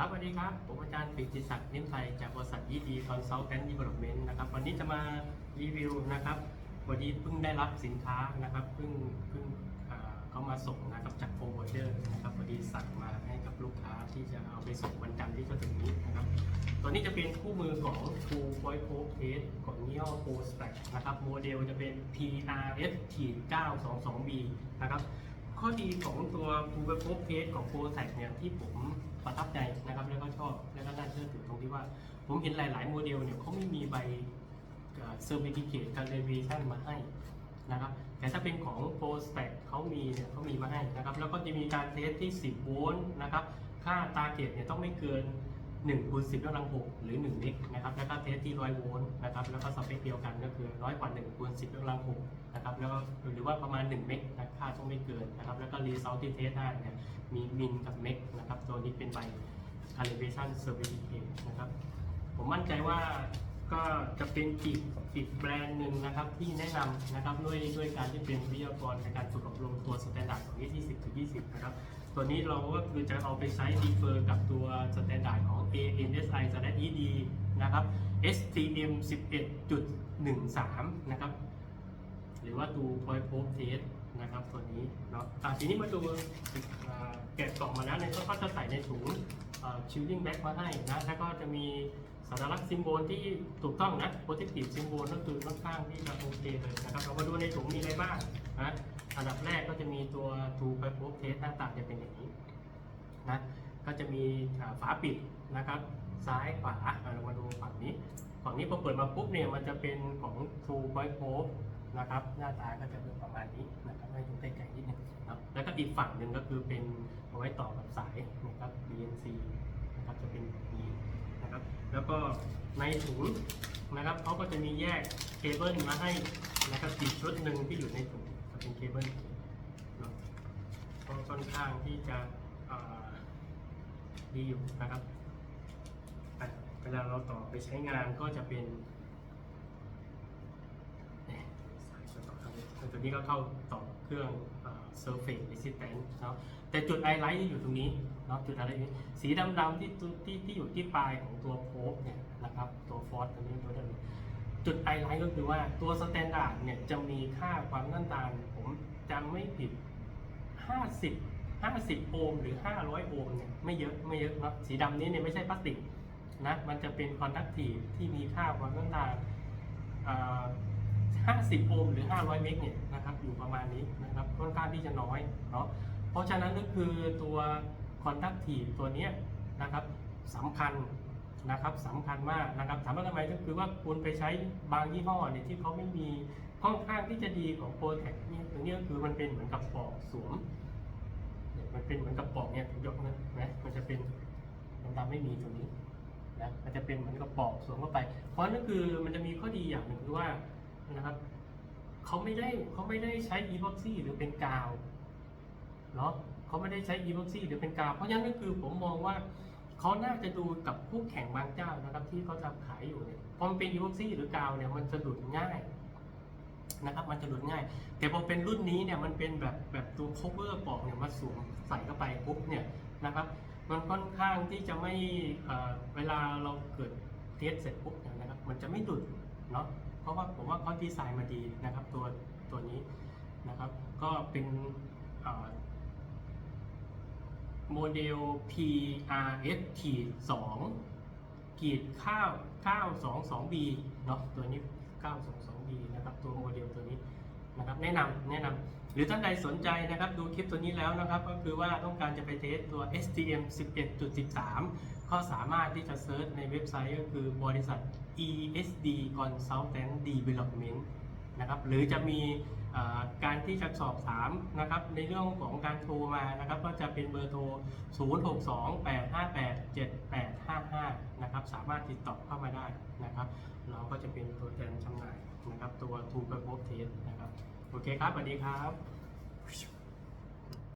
ครับสวัสดีครับ ผมอาจารย์ปิติศักดิ์นิ่มไทย จากบริษัทยีดีคอนซัลแทนดีเวล็อปเมนต์นะครับ วันนี้จะมารีวิวนะครับ วันนี้เพิ่งได้รับสินค้านะครับ เพิ่งเพิ่งเอ่อเขามาส่งนะครับจากโฟร์วอร์เดอร์นะครับพอดีสั่งมาให้กับลูกค้าที่จะเอาไปส่งวันจันทร์ที่จะถึงนี้นะครับ ตัวนี้จะเป็นคู่มือของ True Point p o t e s ของยี่ห้อ Pro s t a c นะครับ โมเดลจะเป็น PRS 922B นะครับ ข้อดีของตัว True Point Probe Test ของ Pro Stack เนี่ยที่ผมประทับใจนะครับแล้วก็ชอบแล้วก็น่าเชื่อถือตรงที่ว่า ผมเห็นหลาย ๆ โมเดลเนี่ยเขาไม่มีใบเซอร์ติฟิเคตการเรวิชั่นมาให้นะครับแต่ถ้าเป็นของ Pro Stack เขามีเนี่ยเขามีมาให้นะครับแล้วก็จะมีการเทสที่ 10 โวลต์นะครับค่า target เนี่ยต้องไม่เกิน1คูณ10กำลัง6หรือ1เมกนะครับแล้วก็เทสที่ 100 โวลต์นะครับแล้วก็สเปคเดียวกันก็คือร้อยกว่า1คูณ10กำลัง6 นะครับแล้วก็หรือว่าประมาณ 1 เมกนะค่าต้องไม่เกินนะครับแล้วก็รีเซลที่เทสได้เนี่ยมีมินกับเมกนะครับตัวนี้เป็นใบ calibration certificate นะครับผมมั่นใจว่าก็จะเป็นอีกอีกแบรนด์หนึ่งนะครับที่แนะนำนะครับด้วยด้วยการที่เป็นวิทยากรในการฝึกอบรมตัวสแตนดาร์ดของ 20ถึง20 นะครับ ตัวนี้เราก็คือจะเอาไปใช้ดีเฟอร์กับตัวสแตนดาร์ดของ ANSI ED นะครับ STM 11.13 นะครับ รือว่าตัว Point Probe Test นะครับตัวนี้เนาะอะทีนี้มาดูแกะกล่องมาแล้วเนี่ยก็จะใส่ในถุงชิลลิ่งแบ็กมาให้นะแล้วก็จะมีสัญลักษณ์ซิมโบลที่ถูกต้องนะ positive symbol ก็คือค่อนข้างที่จะโอเคเลยนะครับเรามาดูในถุงมีอะไรบ้างนะอันดับแรกก็จะมีตัว True Point Probe Test หน้าตาจะเป็นอย่างนี้นะก็จะมีฝาปิดนะครับซ้ายขวาเรามาดูฝั่งนี้ฝั่งนี้พอเปิดมาปุ๊บเนี่ยมันจะเป็นของ True Point Probe นะครับ หน้าตาก็จะเป็นประมาณนี้นะครับให้ดูใกล้ๆนิดนึงครับแล้วก็อีกฝั่งหนึ่งก็คือเป็นเอาไว้ต่อกับสายนะครับ BNC นะครับจะเป็นแบบนี้นะครับ แล้วก็ในถุงนะครับเขาก็จะมีแยกเคเบิลมาให้นะครับอีกชุดหนึ่งที่อยู่ในถุงจะเป็นเคเบิลเนาะก็ค่อนข้างที่จะดีอยู่นะครับเวลาเราต่อไปใช้งานก็จะเป็น เนี่ยสายต่อเข้าไป ตัวนี้ก็เข้าต่อเครื่องเอ่อ surface resistance เนาะแต่จุดไอไลท์ที่อยู่ตรงนี้เนาะจุดอะไรนี้สีดำๆที่ที่ที่อยู่ที่ปลายของตัวโพกเนี่ยนะครับตัวฟอสตัวนี้ตัวเดิมจุดไอไลท์ก็คือว่าตัวสแตนดาร์ดเนี่ยจะมีค่าความต้านทานผมจำไม่ผิด 50 50 โอห์มหรือ 500 โอห์มเนี่ยไม่เยอะไม่เยอะนะสีดำนี้เนี่ยไม่ใช่พลาสติกนะมันจะเป็นคอนดักทีฟที่มีค่าความต้านทานอ่า 50 โอห์มหรือ 500 เมกเนี่ยนะครับอยู่ประมาณนี้นะครับค่อนข้างที่จะน้อยเนาะเพราะฉะนั้นก็คือตัว conductive ตัวนี้นะครับสำคัญนะครับสำคัญมากนะครับถามว่าทำไมก็คือว่าคุณไปใช้บางยี่ห้อเนี่ยที่เขาไม่มีค่อนข้างที่จะดีของโปรแทคนี่ตรงนี้ก็คือมันเป็นเหมือนกับปอกสวมเนี่ยมันเป็นเหมือนกับปอกเนี่ยยกนะนะมันจะเป็นดำๆไม่มีตรงนี้นะมันจะเป็นเหมือนกับปอกสวมเข้าไป เพราะนั่นคือมันจะมีข้อดีอย่างหนึ่งคือว่า นะครับเขาไม่ได้เขาไม่ได้ใช้อีพ็อกซี่หรือเป็นกาวเนาะเขาไม่ได้ใช้อีพ็อกซี่หรือเป็นกาว เพราะฉะนั้นก็คือผมมองว่าเขาน่าจะดูกับคู่แข่งบางเจ้านะครับ ที่เขาจะขายอยู่เนี่ยพอมันเป็นอีพ็อกซี่หรือกาวเนี่ยมันจะดุดง่ายนะครับ มันจะดุดง่าย แต่พอเป็นรุ่นนี้เนี่ยมันเป็นแบบแบบตัว cover ปอกเนี่ยมาสวมใส่เข้าไปปุ๊บเนี่ยนะครับ มันค่อนข้างที่จะไม่เวลาเราเกิดเทสเสร็จปุ๊บเนี่ยนะครับ มันจะไม่ดุด เนาะเพราะว่าผมว่าเขาดีไซน์มาดีนะครับตัวตัวนี้นะครับ ก็เป็นโมเดล PRS-T2 ขีดข้าว 922B เนาะตัวนี้ 922B นะครับ ตัวโมเดลตัวนี้ นะครับแนะนำแนะนำหรือท่านใดสนใจนะครับดูคลิปตัวนี้แล้วนะครับ ก็คือว่าต้องการจะไปเทสตัว STM 11.13 ก็สามารถที่จะเซิร์ชในเว็บไซต์ก็คือบริษัท ESD Consultant Development นะครับหรือจะมี การที่จะสอบถามนะครับในเรื่องของการโทรมานะครับก็จะเป็นเบอร์โทร 0628587855 นะครับสามารถติดต่อเข้ามาได้นะครับ เราก็จะเป็นตัวแทนจำหน่ายนะครับตัว t o p e r p o p Test นะครับ โอเคครับสวัสดีครับ